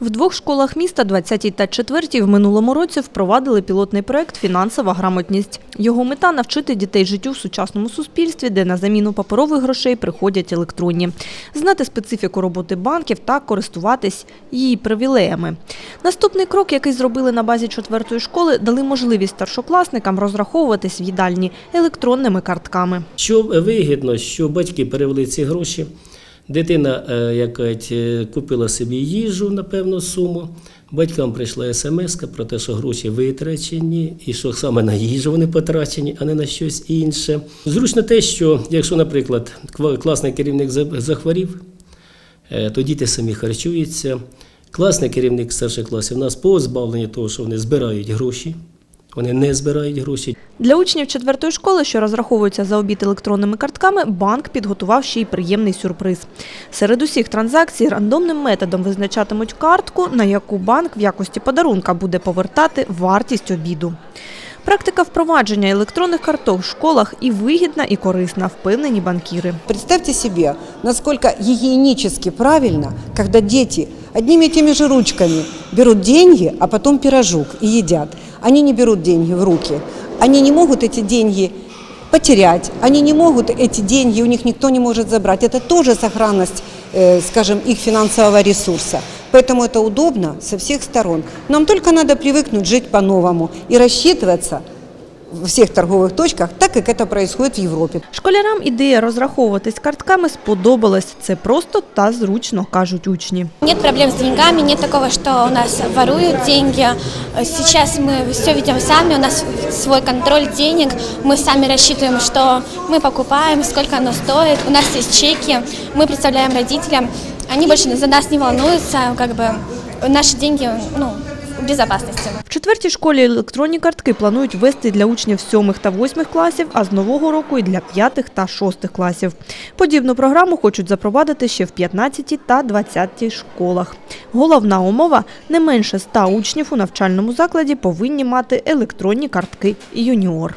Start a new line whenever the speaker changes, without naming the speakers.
В двох школах міста, 20 та 4 в минулому році впровадили пілотний проект Фінансова грамотність. Його мета навчити дітей життю в сучасному суспільстві, де на заміну паперових грошей приходять електронні, знати специфіку роботи банків та користуватись її привілеями. Наступний крок, який зробили на базі четвертої школи, дали можливість старшокласникам розраховуватись в їдальні електронними картками.
Що вигідно, що батьки перевели ці гроші. Дитина е, як е, купила собі їжу на певну суму. Батькам прийшла смс про те, що гроші витрачені, і що саме на їжу вони потрачені, а не на щось інше. Зручно те, що якщо, наприклад, класний керівник захворів, е, то діти самі харчуються. Класний керівник старших класів у нас позбавлені того, що вони збирають гроші. Вони не збирають гроші.
Для учнів четвертої школи, що розраховуються за обід електронними картками, банк підготував ще й приємний сюрприз. Серед усіх транзакцій рандомним методом визначатимуть картку, на яку банк в якості подарунка буде повертати вартість обіду. Практика впровадження електронних карток в школах і вигідна, і корисна, впевнені банкіри.
Представьте себе, насколько гигиенически правильно, когда дети одними и теми же ручками берут деньги, а потом пирожок и едят. Они не берут деньги в руки. Они не могут эти деньги потерять. Они не могут эти деньги, у них никто не может забрать. Это тоже сохранность, э, скажем, их финансового ресурса. Поэтому это удобно со всех сторон. Нам только надо привыкнуть жить по-новому и рассчитываться в всех торговых точках, так как это происходит в Европе.
Школярам ідея розраховуватись картками сподобалась. Це просто та зручно, кажуть учні.
Нет проблем с деньгами, нет такого, что у нас воруют деньги. Сейчас мы все ведем сами, у нас свой контроль денег, мы сами рассчитываем, что мы покупаем, сколько оно стоит, у нас есть чеки, мы представляем родителям, они больше за нас не волнуются, как бы наши деньги ну, в безопасности.
В четвертій школі електронні картки планують ввести для учнів сьомих та восьмих класів, а з нового року і для п'ятих та шостих класів. Подібну програму хочуть запровадити ще в 15 та 20 школах. Головна умова – не менше 100 учнів у навчальному закладі повинні мати електронні картки «Юніор».